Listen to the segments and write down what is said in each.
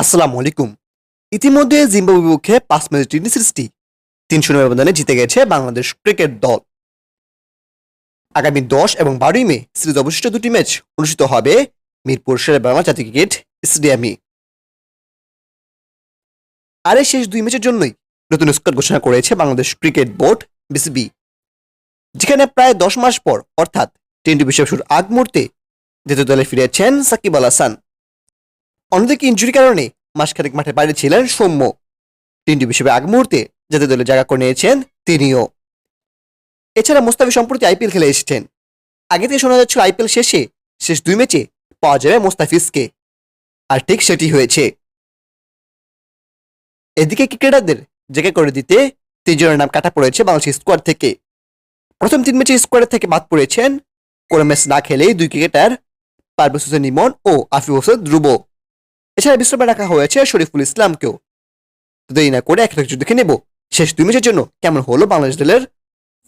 আসসালামু আলাইকুম। ইতিমধ্যে জিম্বাবুয়ের বিপক্ষে পাঁচ ম্যাচ টি সিরিজটি তিন শূন্য ব্যবধানে জিতে গেছে বাংলাদেশ ক্রিকেট দল। আগামী দশ এবং বারোই মে সিরিজ অবশিষ্ট দুটি ম্যাচ অনুষ্ঠিত হবে মিরপুর শেরে বাংলা জাতীয় ক্রিকেট স্টেডিয়ামে। আর এই শেষ দুই ম্যাচের জন্যই নতুন স্কোয়াড ঘোষণা করেছে বাংলাদেশ ক্রিকেট বোর্ড, বিসিবি। যেখানে প্রায় দশ মাস পর, অর্থাৎ টোয়েন্টি বিশ্বকাপ শুরুর আগ মুহূর্তে দ্বিতীয় দলে ফিরেছেন সাকিব আল হাসান। অন্যদিকে ইঞ্জুরি কারণে মাসখানেক মাঠে বাইরে ছিলেন সৌম্য। টোয়েন্টি বিশ্বকাপের আগ মুহূর্তে জাতীয় দলে জায়গা করে নিয়েছেন তিনিও। এছাড়া মোস্তাফি সম্প্রতি আইপিএল খেলে এসেছেন। আগে থেকে শোনা যাচ্ছিল আইপিএল শেষে শেষ দুই ম্যাচে পাওয়া যাবে মোস্তাফিজকে। আর ঠিক সেটি হয়েছে। এদিকে ক্রিকেটারদের জেগে করে দিতে তিনজনের নাম কাটা পড়েছে বাংলাদেশ স্কোয়াড থেকে। প্রথম তিন ম্যাচে স্কোয়াড থেকে বাদ পড়েছেন। কোনো ম্যাচ না খেলেই দুই ক্রিকেটার পারভেজ হোসেন ইমন ও আফিফ হোসেন ধ্রুব। এছাড়া বিশ্রামে রাখা হয়েছে শরীফুল ইসলামকেও। তো দেরি না করে এক নজর দেখে নেব। শেষ দুই ম্যাচের জন্য কেমন হলো বাংলাদেশ দলের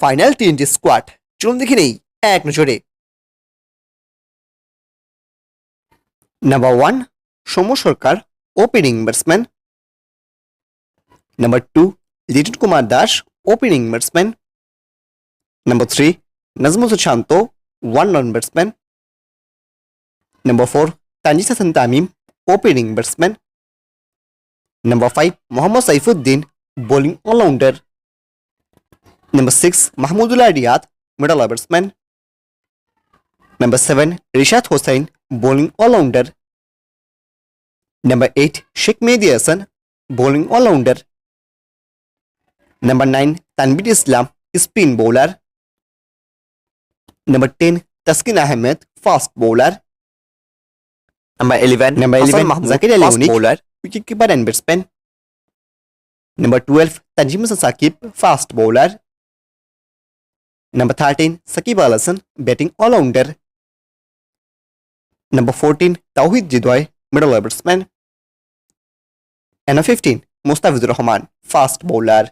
ফাইনাল টি স্কোয়াড চলুন দেখে নেই, এক নজরে। Number one Soumya Sarkar opening batsman number two Liton Kumar Das opening batsman number three Najmul Shanto one run batsman number four Tanzid Hasan Tamim. Opening batsman. Number 5, Mohammad Saifuddin, bowling all-rounder. Number 6, Mahmudullah Riyad, middle batsman. Number 7, Rishad Hossain, bowling all-rounder. Number 8, Sheikh Mehdi Hassan, bowling all-rounder. Number 9, Tanvir Islam, spin bowler. Number 10, Taskin Ahmed, fast bowler. 11, Number 11 Mahmoud, Zakir Ali Unik, bowler, wicketkeeper and batsman. Number 12, Tanjim Hasan Sakib, fast bowler. Number 13, Sakib Al Hasan, batting all-rounder. Number 14, Tawhid Jidwai, middle batsman. And number 15, Mustafizur Rahman, fast bowler.